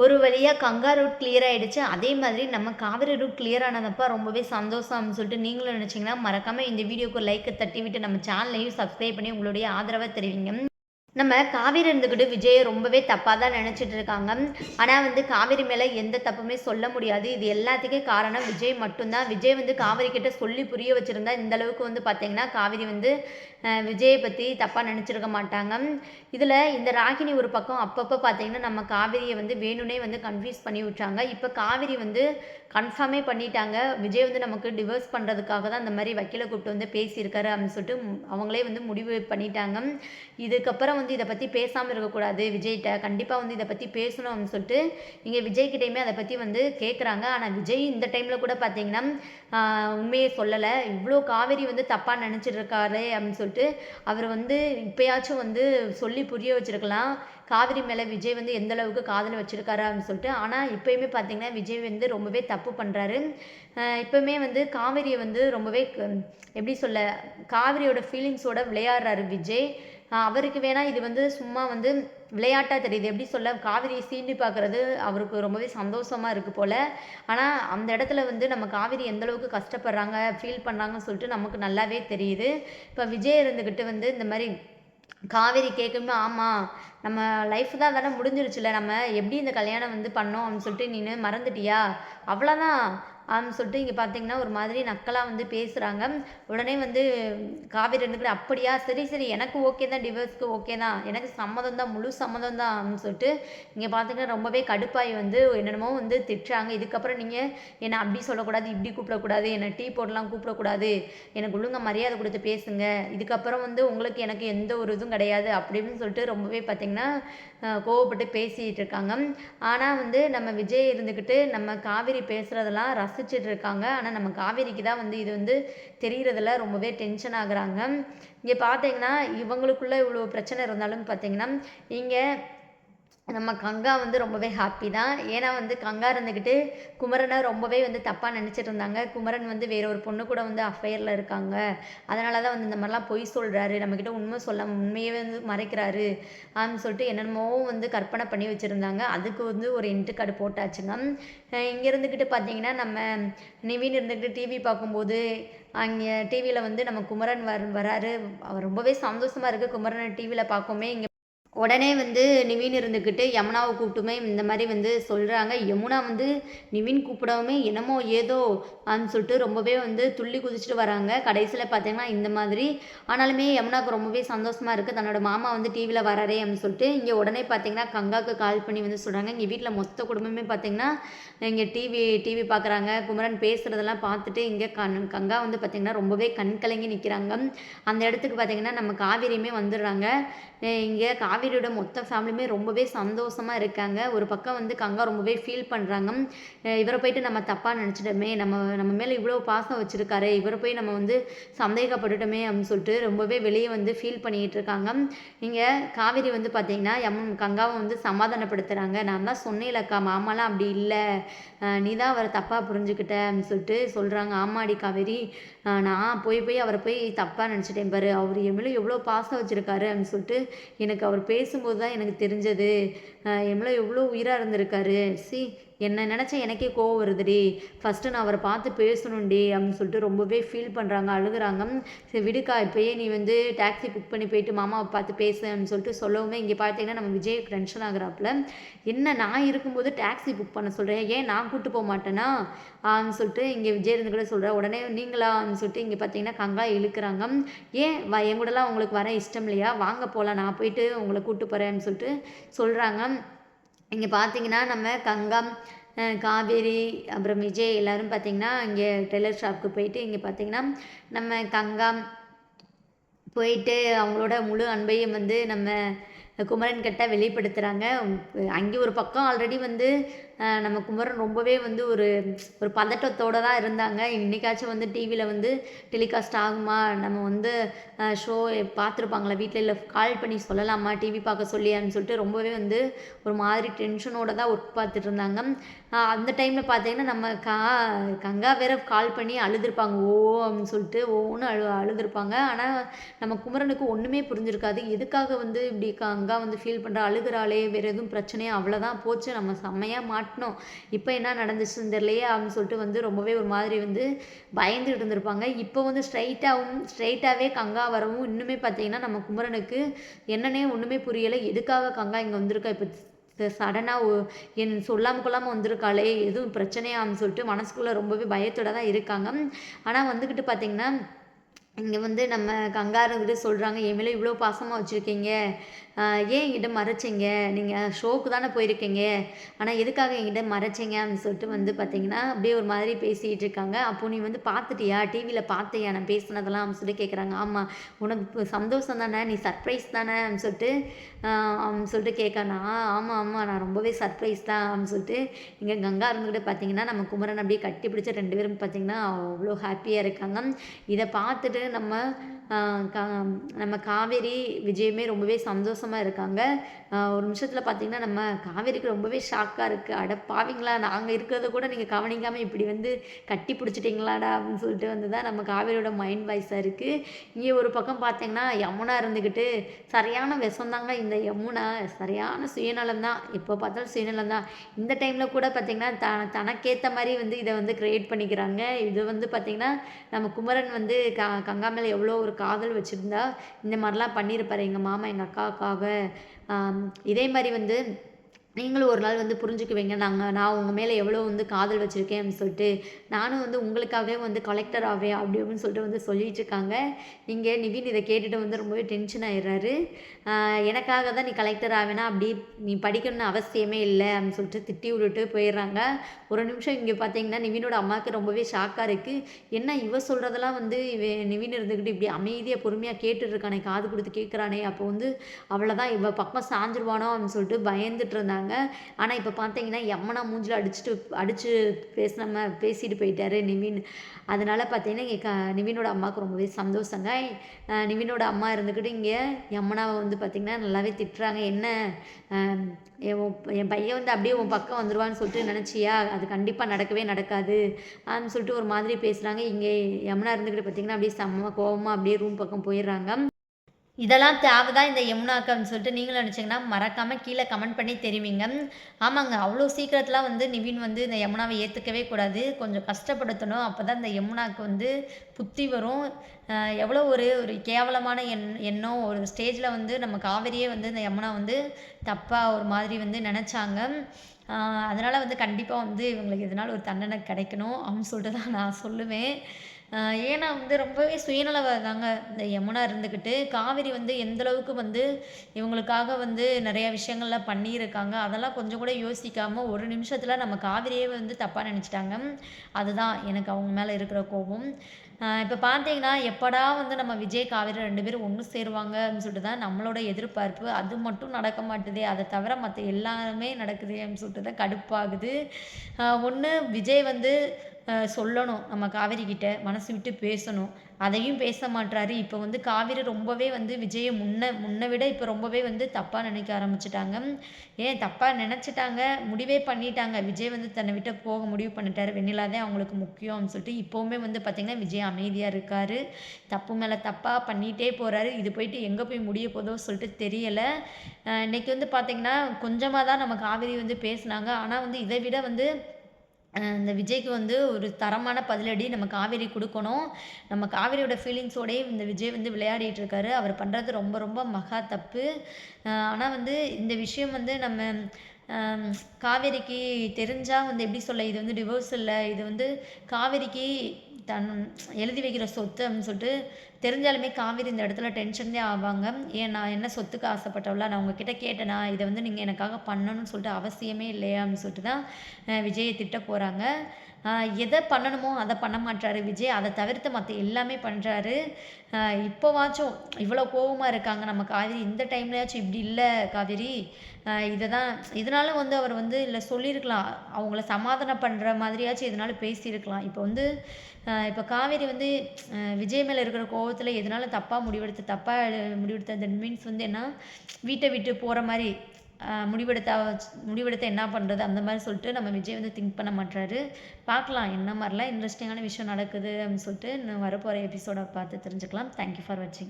ஒரு வழியாக Ganga route clear ஆகிடுச்சு அதே மாதிரி நம்ம காவிரி ரூட் கிளியர் ஆனதப்போ ரொம்பவே சந்தோஷம்னு சொல்லிட்டு நீங்களும் நினச்சிங்கன்னா மறக்காமல் இந்த வீடியோக்கு லைக்கை தட்டி விட்டு நம்ம சேனலையும் சப்ஸ்கிரைப் பண்ணி உங்களுடைய ஆதரவை தெரிவிங்க. நம்ம காவேரி இருந்துக்கிட்டு விஜயை ரொம்பவே தப்பாக தான் நினச்சிட்டு இருக்காங்க. ஆனால் வந்து காவேரி மேலே எந்த தப்புமே சொல்ல முடியாது. இது எல்லாத்துக்கும் காரணம் விஜய் மட்டும்தான். விஜய் வந்து காவேரி கிட்ட சொல்லி புரிய வச்சுருந்தா இந்த அளவுக்கு வந்து பார்த்தீங்கன்னா காவேரி வந்து விஜயை பற்றி தப்பாக நினச்சிருக்க மாட்டாங்க. இதில் இந்த ராகினி ஒரு பக்கம் அப்பப்போ பார்த்தீங்கன்னா நம்ம காவேரியை வந்து வேணும்னே வந்து கன்ஃபியூஸ் பண்ணி விட்டாங்க. இப்போ காவேரி வந்து கன்ஃபார்மே பண்ணிட்டாங்க. விஜய் வந்து நமக்கு டிவோர்ஸ் பண்ணுறதுக்காக தான் இந்த மாதிரி வக்கீலை கூப்பிட்டு வந்து பேசியிருக்காரு அப்படின்னு சொல்லிட்டு அவங்களே வந்து முடிவு பண்ணிட்டாங்க. இதுக்கப்புறம் வந்து இதை பற்றி பேசாமல் இருக்கக்கூடாது விஜய்கிட்ட. கண்டிப்பாக வந்து இதை பற்றி பேசணும் அப்படின்னு சொல்லிட்டு இங்கே விஜய்கிட்டையுமே அதை பற்றி வந்து கேட்குறாங்க ஆனால் விஜய் இந்த டைமில் கூட பார்த்தீங்கன்னா உண்மையை சொல்லலை. இவ்வளோ காவேரி வந்து தப்பாக நினச்சிட்டு இருக்காரு அப்படின்னு சொல்லிட்டு அவர் வந்து இப்போயாச்சும் வந்து சொல்லி புரிய வச்சிருக்கலாம். காவிரி மேலே விஜய் வந்து எந்த அளவுக்கு காதல் வச்சிருக்காரு அப்படின்னு சொல்லிட்டு. ஆனால் இப்போயுமே பார்த்தீங்கன்னா விஜய் வந்து ரொம்பவே தப்பு தப்பு பண்ணுறாரு இப்போவுமே வந்து காவிரியை வந்து ரொம்பவே க- எப்படி சொல்ல காவிரியோட ஃபீலிங்ஸோட விளையாடுறாரு விஜய். அவருக்கு வேணால் இது வந்து சும்மா வந்து விளையாட்டாக தெரியுது. எப்படி சொல்ல காவிரியை சீண்டி பார்க்குறது அவருக்கு ரொம்பவே சந்தோஷமாக இருக்குது போல். ஆனால் அந்த இடத்துல வந்து நம்ம காவிரி எந்தளவுக்கு கஷ்டப்படுறாங்க ஃபீல் பண்ணுறாங்கன்னு சொல்லிட்டு நமக்கு நல்லாவே தெரியுது. இப்போ விஜய் இருந்துக்கிட்டு வந்து இந்த மாதிரி காவேரி கேட்கும்போது ஆமாம் நம்ம லைஃப் தான் தானே முடிஞ்சிருச்சுல நம்ம எப்படி இந்த கல்யாணம் வந்து பண்ணோம் அப்படின்னு சொல்லிட்டு நீ மறந்துட்டியா? அவ்வளோதான் அப்படின்னு சொல்லிட்டு இங்கே பார்த்தீங்கன்னா ஒரு மாதிரி நக்கலாக வந்து பேசுகிறாங்க உடனே வந்து காவேரி இருந்துக்கிட்டு அப்படியா? சரி சரி எனக்கு ஓகே தான் டிவோர்ஸ்க்கு ஓகே தான். எனக்கு சம்மதம் தான் முழு சம்மதம் தான் அப்படின்னு சொல்லிட்டு இங்கே பார்த்தீங்கன்னா ரொம்பவே கடுப்பாகி வந்து என்னென்னமோ வந்து திட்டுறாங்க. இதுக்கப்புறம் நீங்கள் என்னை அப்படி சொல்லக்கூடாது இப்படி கூப்பிடக்கூடாது என்னை டீ போடலாம் கூப்பிடக்கூடாது எனக்கு ஒழுங்கா மரியாதை கொடுத்து பேசுங்க. இதுக்கப்புறம் வந்து உங்களுக்கு எனக்கு எந்த ஒரு இதுவும் கிடையாது அப்படின்னு சொல்லிட்டு ரொம்பவே பார்த்தீங்கன்னா கோவப்பட்டு பேசிகிட்டு இருக்காங்க. ஆனால் வந்து நம்ம விஜய் இருந்துக்கிட்டு நம்ம காவேரி பேசுகிறதெல்லாம் ரசிச்சிட்டு இருக்காங்க ஆனால் நம்ம காவேரிக்கு தான் வந்து இது வந்து தெரிகிறதுல ரொம்பவே டென்ஷன் ஆகுறாங்க. இங்கே பார்த்தீங்கன்னா இவங்களுக்குள்ள இவ்வளோ பிரச்சனை இருந்தாலும் பார்த்தீங்கன்னா இங்கே நம்ம கங்கா வந்து ரொம்பவே ஹாப்பி தான். ஏன்னா வந்து கங்கா இருந்துக்கிட்டு குமரனை ரொம்பவே வந்து தப்பாக நினச்சிட்டு இருந்தாங்க. குமரன் வந்து வேற ஒரு பொண்ணு கூட வந்து அஃபையரில் இருக்காங்க. அதனால தான் வந்து இந்த மாதிரிலாம் பொய் சொல்கிறாரு நம்மக்கிட்ட உண்மை சொல்ல உண்மையே வந்து மறைக்கிறாரு அப்படின்னு சொல்லிட்டு என்னென்னமோ வந்து கற்பனை பண்ணி வச்சுருந்தாங்க. அதுக்கு வந்து ஒரு இன்ட்டு கார்டு போட்டாச்சுங்க இங்கே இருந்துக்கிட்டு பார்த்தீங்கன்னா நம்ம நிவின் இருந்துக்கிட்டு டிவி பார்க்கும்போது அங்கே டிவியில் வந்து நம்ம குமரன் வர் வராரு. அவர் ரொம்பவே சந்தோஷமாக இருக்குது குமரனை டிவியில் பார்க்கவுமே இங்கே உடனே வந்து நிவின் இருந்துக்கிட்டு யமுனாவை கூப்பிட்டுமே இந்த மாதிரி வந்து சொல்கிறாங்க யமுனா வந்து நிவின் கூப்பிடவுமே என்னமோ ஏதோ அப்படின்னு சொல்லிட்டு ரொம்பவே வந்து துள்ளி குதிச்சுட்டு வராங்க. கடைசியில் பார்த்தீங்கன்னா இந்த மாதிரி. ஆனாலுமே யமுனாவுக்கு ரொம்பவே சந்தோஷமாக இருக்குது தன்னோட மாமா வந்து டிவியில் வராரே அப்படின்னு சொல்லிட்டு இங்கே உடனே பார்த்தீங்கன்னா கங்காவுக்கு கால் பண்ணி வந்து சொல்கிறாங்க இங்கே வீட்டில் மொத்த குடும்பமே பார்த்தீங்கன்னா இங்கே டிவி டிவி பார்க்குறாங்க குமரன் பேசுகிறதெல்லாம் பார்த்துட்டு இங்கே கண் கங்கா வந்து பார்த்திங்கன்னா ரொம்பவே கண் கலங்கி நிற்கிறாங்க அந்த இடத்துக்கு பார்த்தீங்கன்னா நம்ம காவேரியுமே வந்துடுறாங்க. இங்கே காவேரியோட மொத்த ஃபேமிலியுமே ரொம்பவே சந்தோஷமாக இருக்காங்க. ஒரு பக்கம் வந்து கங்கா ரொம்பவே ஃபீல் பண்ணுறாங்க இவரை போயிட்டு நம்ம தப்பாக நினச்சிட்டோமே நம்ம நம்ம மேலே இவ்வளோ பாசம் வச்சுருக்காரு இவரை போய் நம்ம வந்து சந்தேகப்பட்டுட்டோமே அப்படின்னு சொல்லிட்டு ரொம்பவே வெளியே வந்து ஃபீல் பண்ணிகிட்டு இருக்காங்க. இங்கே காவேரி வந்து பார்த்தீங்கன்னா எம் கங்காவை வந்து சமாதானப்படுத்துகிறாங்க நான் தான் சொன்னேன்லக்கா மாமாலாம் அப்படி இல்லை. நீ தான் அவரை தப்பாக புரிஞ்சுக்கிட்ட அப்படின்னு சொல்லிட்டு சொல்கிறாங்க ஆமாடி காவேரி. நான் போய் போய் அவரை போய் தப்பாக நினச்சிட்டேன். பாரு அவர் என் மேலே எவ்வளோ பாசம் வச்சுருக்காரு அப்படின்னு சொல்லிட்டு எனக்கு அவர் பேசும்போது தான் எனக்கு தெரிஞ்சது. என் மேலே எவ்வளோ உயிராக இருந்திருக்காரு. சி என்னை நினச்சா எனக்கே கோவம் வருதுடி. ஃபஸ்ட்டு நான் அவரை பார்த்து பேசணும்டி அப்படின்னு சொல்லிட்டு ரொம்பவே ஃபீல் பண்ணுறாங்க அழுகுறாங்க. சரி விடுக்கா இப்போயே நீ வந்து டாக்ஸி புக் பண்ணி போயிட்டு மாமாவை பார்த்து பேசு அப்படின்னு சொல்லிட்டு சொல்லவுமே இங்கே பார்த்தீங்கன்னா நம்ம விஜய் டென்ஷன் ஆகுறாப்புல. என்ன நான் இருக்கும்போது டாக்ஸி புக் பண்ண சொல்கிறேன் ஏன் நான் கூப்பிட்டு போக மாட்டேனா? அப்படின்னு சொல்லிட்டு இங்கே விஜய் இருந்து கூட சொல்கிறேன் உடனே நீங்களான்னு சொல்லிட்டு இங்கே பார்த்தீங்கன்னா கங்கா இழுக்கிறாங்க. ஏன் வ என் கூடலாம் உங்களுக்கு வர இஷ்டம் இல்லையா? வாங்க போகலாம் நான் போயிட்டு உங்களை கூப்பிட்டு போகிறேன்னு சொல்லிட்டு சொல்கிறாங்க இங்கே பார்த்தீங்கன்னா நம்ம கங்கம் காவேரி அப்புறம் விஜய் எல்லோரும் பார்த்திங்கன்னா இங்கே டெய்லர் ஷாப்புக்கு போயிட்டு இங்கே பார்த்திங்கன்னா நம்ம கங்கம் போயிட்டு அவங்களோட முழு அன்பையும் வந்து நம்ம குமரன் கிட்ட வெளிப்படுத்துகிறாங்க அங்கே ஒரு பக்கம் ஆல்ரெடி வந்து நம்ம குமரன் ரொம்பவே வந்து ஒரு ஒரு பதட்டத்தோடு தான் இருந்தாங்க. இன்னைக்காச்சும் வந்து டிவியில் வந்து டெலிகாஸ்ட் ஆகுமா? நம்ம வந்து ஷோ பார்த்துருப்பாங்களா? வீட்டில் இல்லை கால் பண்ணி சொல்லலாமா? டிவி பார்க்க சொல்லியான்னு சொல்லிட்டு ரொம்பவே வந்து ஒரு மாதிரி டென்ஷனோடு தான் ஒர்க் பார்த்துட்டு இருந்தாங்க அந்த டைமில் பார்த்தீங்கன்னா நம்ம கா கங்கா வேற கால் பண்ணி அழுதுருப்பாங்க. ஓ அப்படின்னு சொல்லிட்டு ஓன்னு அழு அழுதுருப்பாங்க. ஆனால் நம்ம குமரனுக்கு ஒன்றுமே புரிஞ்சிருக்காது. எதுக்காக வந்து இப்படி கங்கா வந்து ஃபீல் பண்ணுறா அழுகுறாளே வேறு எதுவும் பிரச்சனையே? அவ்வளோதான் போச்சு. நம்ம செம்மையாக மாட்டினோம் இப்போ என்ன நடந்துச்சுன்னு தெரியலையே அப்படின்னு சொல்லிட்டு வந்து ரொம்பவே ஒரு மாதிரி வந்து பயந்துகிட்டு இருந்திருப்பாங்க. இப்போ வந்து ஸ்ட்ரைட்டாகவும் ஸ்ட்ரைட்டாகவே கங்கா வரவும் இன்னுமே பார்த்தீங்கன்னா நம்ம குமரனுக்கு என்னன்னே ஒன்றுமே புரியலை. எதுக்காக கங்கா இங்கே வந்திருக்கா? இப்போ சடனாக என் சொல்லாமல் கொள்ளாமல் வந்திருக்காளே எதுவும் பிரச்சனையான்னு சொல்லிட்டு மனசுக்குள்ளே ரொம்பவே பயத்தோட தான் இருக்காங்க. ஆனால் வந்துக்கிட்டு பார்த்தீங்கன்னா இங்கே வந்து நம்ம கங்கா சொல்கிறாங்க என் மேலே இவ்வளோ பாசமாக வச்சுருக்கீங்க? ஏன் என்கிட்ட மறைச்சிங்க? நீங்கள் ஷோக்கு தானே போயிருக்கீங்க. ஆனால் எதுக்காக என்கிட்ட மறைச்சிங்க அப்படின்னு சொல்லிட்டு வந்து பார்த்தீங்கன்னா அப்படியே ஒரு மாதிரி பேசிகிட்டு இருக்காங்க. அப்போ நீ வந்து பார்த்துட்டியா டிவியில் பார்த்தியா நான் பேசுனதெல்லாம் அப்படின்னு சொல்லி கேட்குறாங்க ஆமாம் உனக்கு சந்தோஷம் தானே? நீ சர்ப்ரைஸ் தானே? அப்படின்னு சொல்லிட்டு அப்படின்னு சொல்லிட்டு கேட்கணும் ஆமாம் ஆமாம் நான் ரொம்பவே சர்ப்ரைஸ் தான் அப்படின்னு சொல்லிட்டு இங்கே கங்கா இருந்துக்கிட்ட பார்த்தீங்கன்னா நம்ம குமரன் அப்படியே கட்டி பிடிச்ச ரெண்டு பேரும் பார்த்தீங்கன்னா அவ்வளோ ஹாப்பியாக இருக்காங்க. இதை பார்த்துட்டு நம்ம நம்ம காவேரி விஜயுமே ரொம்பவே சந்தோஷமாக இருக்காங்க. ஒரு நிமிஷத்தில் பார்த்திங்கன்னா நம்ம காவேரிக்கு ரொம்பவே ஷாக்காக இருக்குது அட பாவிங்களா நாங்கள் இருக்கிறத கூட நீங்கள் கவனிக்காமல் இப்படி வந்து கட்டி பிடிச்சிட்டிங்களாடா அப்படின்னு சொல்லிட்டு வந்து தான் நம்ம காவேரியோட மைண்ட் வாய்ஸாக இருக்குது இங்கே ஒரு பக்கம் பார்த்தீங்கன்னா யமுனா இருந்துக்கிட்டு சரியான விஷம் தாங்க இந்த யமுனா. சரியான சுயநலம் தான். எப்போ பார்த்தாலும் சுயநலம் தான். இந்த டைமில் கூட பார்த்திங்கன்னா த தனக்கேற்ற மாதிரி வந்து இதை வந்து க்ரியேட் பண்ணிக்கிறாங்க. இது வந்து பார்த்திங்கன்னா நம்ம குமரன் வந்து க கங்கா மேலே எவ்வளோ ஒரு காதல் வச்சுருந்தா இந்த மாதிரிலாம் பண்ணியிருப்பார் எங்கள் மாமா எங்கள் அக்காவுக்காக. இதே மாதிரி வந்து நீங்களும் ஒரு நாள் வந்து புரிஞ்சுக்குவீங்க. நாங்கள் நான் உங்கள் மேலே எவ்வளோ வந்து காதல் வச்சுருக்கேன் அப்படின்னு சொல்லிட்டு நானும் வந்து உங்களுக்காகவே வந்து கலெக்டர் ஆவேன் அப்படி அப்படின்னு சொல்லிட்டு வந்து சொல்லிட்டு இருக்காங்க இங்கே நிவின் இதை கேட்டுட்டு வந்து ரொம்பவே டென்ஷன் ஆயிடுறாரு. எனக்காக தான் நீ கலெக்டர் ஆவேனா? அப்படி நீ படிக்கணும்னு அவசியமே இல்லை அப்படின்னு சொல்லிட்டு திட்டி விட்டுட்டு போயிடுறாங்க. ஒரு நிமிஷம் இங்கே பார்த்தீங்கன்னா நிவினோட அம்மாவுக்கு ரொம்பவே ஷாக்காக இருக்குது என்ன இவ சொல்கிறதெல்லாம் வந்து இவ நிவின் இருந்துக்கிட்டு இப்படி அமைதியாக பொறுமையாக கேட்டுட்ருக்கானே காது கொடுத்து கேட்குறானே அப்போ வந்து அவ்வளோதான் இவ பக்கம் சாஞ்சிருவானோ அப்படின்னு சொல்லிட்டு பயந்துட்டு இருந்தாங்க. இருந்தாங்க ஆனால் இப்போ பார்த்தீங்கன்னா எம்மனா மூஞ்சில் அடிச்சுட்டு அடித்து பேசினம பேசிட்டு போயிட்டாரு நிவின். அதனால் பார்த்தீங்கன்னா இங்கே க நிவினோட அம்மாவுக்கு ரொம்பவே சந்தோஷங்க. நிவினோட அம்மா இருந்துக்கிட்டு இங்கே யமுனாவை வந்து பார்த்திங்கன்னா நல்லாவே திட்டுறாங்க. என்ன என் பையன் வந்து அப்படியே உன் பக்கம் வந்துடுவான்னு சொல்லிட்டு நினச்சியா? அது கண்டிப்பாக நடக்கவே நடக்காது. அப்படின்னு சொல்லிட்டு ஒரு மாதிரி பேசுகிறாங்க இங்கே யமுனா இருந்துக்கிட்டு பார்த்திங்கன்னா அப்படியே செம்ம கோபமாக அப்படியே ரூம் பக்கம் போயிடுறாங்க. இதெல்லாம் தேவைதான் இந்த யமுனாக்கு சொல்லிட்டு நீங்களும் நினச்சிங்கன்னா மறக்காமல் கீழே கமெண்ட் பண்ணி தெரிவிங்க. ஆமாங்க அவ்வளோ சீக்கிரத்தெலாம் வந்து நிவின் வந்து இந்த யமுனாவை ஏற்றுக்கவே கூடாது. கொஞ்சம் கஷ்டப்படுத்தணும். அப்போ தான் இந்த யமுனாவுக்கு வந்து புத்தி வரும். எவ்வளோ ஒரு ஒரு கேவலமான எண் எண்ணம். ஒரு ஸ்டேஜில் வந்து நம்ம காவிரியே வந்து இந்த யமுனா வந்து தப்பாக ஒரு மாதிரி வந்து நினச்சாங்க. அதனால் வந்து கண்டிப்பாக வந்து இவங்களுக்கு இதனால் ஒரு தண்டனை கிடைக்கணும் அப்படின்னு சொல்லிட்டு தான் நான் சொல்லுவேன். ஏன்னா வந்து ரொம்பவே சுயநலவாதாங்க இந்த யமுனா இருந்துக்கிட்டு காவிரி வந்து எந்தளவுக்கு வந்து இவங்களுக்காக வந்து நிறையா விஷயங்கள்லாம் பண்ணியிருக்காங்க அதெல்லாம் கொஞ்சம் கூட யோசிக்காமல் ஒரு நிமிஷத்தில் நம்ம காவிரியே வந்து தப்பாக நினச்சிட்டாங்க. அதுதான் எனக்கு அவங்க மேலே இருக்கிற கோபம். இப்போ பார்த்தீங்கன்னா எப்படா வந்து நம்ம விஜய் காவேரி ரெண்டு பேரும் ஒன்று சேருவாங்க அப்படின்னு சொல்லிட்டு தான் நம்மளோட எதிர்பார்ப்பு. அது மட்டும் நடக்க மாட்டுதே அதை தவிர மற்ற எல்லாருமே நடக்குது அப்படின்னு சொல்லிட்டு தான் கடுப்பாகுது. ஒன்று விஜய் வந்து சொல்லணும். நம்ம காவேரி கிட்ட மனசு விட்டு பேசணும். அதையும் பேச மாட்றாரு. இப்போ வந்து காவேரி ரொம்பவே வந்து விஜயை முன்ன முன்ன விட இப்போ ரொம்பவே வந்து தப்பாக நினைக்க ஆரம்பிச்சிட்டாங்க. ஏன் தப்பாக நினச்சிட்டாங்க? முடிவே பண்ணிட்டாங்க. விஜய் வந்து தன்னை விட்டு போக முடிவு பண்ணிட்டாரு. தான் அவங்களுக்கு முக்கியம்னு சொல்லிட்டு இப்போவுமே வந்து பார்த்திங்கன்னா விஜய் அமைதியாக இருக்கார். தப்பு மேலே தப்பாக பண்ணிகிட்டே போகிறாரு இது போயிட்டு எங்கே போய் முடிய போதோ சொல்லிட்டு தெரியலை. இன்றைக்கி வந்து பார்த்திங்கன்னா கொஞ்சமாக தான் நம்ம காவேரி வந்து பேசினாங்க. ஆனால் வந்து இதை விட வந்து இந்த விஜய்க்கு வந்து ஒரு தரமான பதிலடி நம்ம காவேரி கொடுக்கணும். நம்ம காவேரியோட ஃபீலிங்ஸோடயே இந்த விஜய் வந்து விளையாடிட்டு இருக்காரு. அவர் பண்ணுறது ரொம்ப ரொம்ப மகா தப்பு. ஆனால் வந்து இந்த விஷயம் வந்து நம்ம காவேரிக்கு தெரிஞ்சால் வந்து எப்படி சொல்ல இது வந்து டிவோர்ஸ் இல்லை இது வந்து காவேரிக்கு தன் எழுதி வைக்கிற சொத்து அப்படின்னு சொல்லிட்டு தெரிஞ்சாலுமே காவேரி இந்த இடத்துல டென்ஷன்தே ஆவாங்க. ஏன் நான் என்ன சொத்துக்கு ஆசைப்பட்டவளா? நான் உங்ககிட்ட கேட்டேனா? இதை வந்து நீங்கள் எனக்காக பண்ணணும்னு சொல்லிட்டு அவசியமே இல்லையா? அப்படின்னு சொல்லிட்டு தான் விஜயை திட்ட போகிறாங்க எதை பண்ணணுமோ அதை பண்ண மாட்டாரு விஜய். அதை தவிர்த்து மற்ற எல்லாமே பண்ணுறாரு இப்போவாச்சும் இவ்வளோ கோபமாக இருக்காங்க நம்ம காவேரி. இந்த டைம்லையாச்சும் இப்படி இல்லை காவேரி. இதை தான் இதனால வந்து அவர் வந்து இல்லை சொல்லியிருக்கலாம். அவங்கள சமாதானம் பண்ணுற மாதிரியாச்சும் இதனால பேசியிருக்கலாம். இப்போ வந்து இப்போ காவேரி வந்து விஜய் மேலே இருக்கிற கோவத்தில் எதனால தப்பாக முடிவெடுத்து தப்பாக முடிவெடுத்த தட் மீன்ஸ் வந்து என்ன? வீட்டை விட்டு போகிற மாதிரி முடிவெடுத்தா முடிவெடுத்த என்ன பண்ணுறது அந்த மாதிரி சொல்லிட்டு நம்ம விஜய் வந்து திங்க் பண்ண மாட்டாரு பார்க்கலாம் என்ன மாதிரிலாம் இன்ட்ரெஸ்டிங்கான விஷயம் நடக்குது அப்படின்னு சொல்லிட்டு இன்னும் வரப்போகிற எபிசோடை பார்த்து தெரிஞ்சுக்கலாம். தேங்க்யூ ஃபார் வாட்சிங்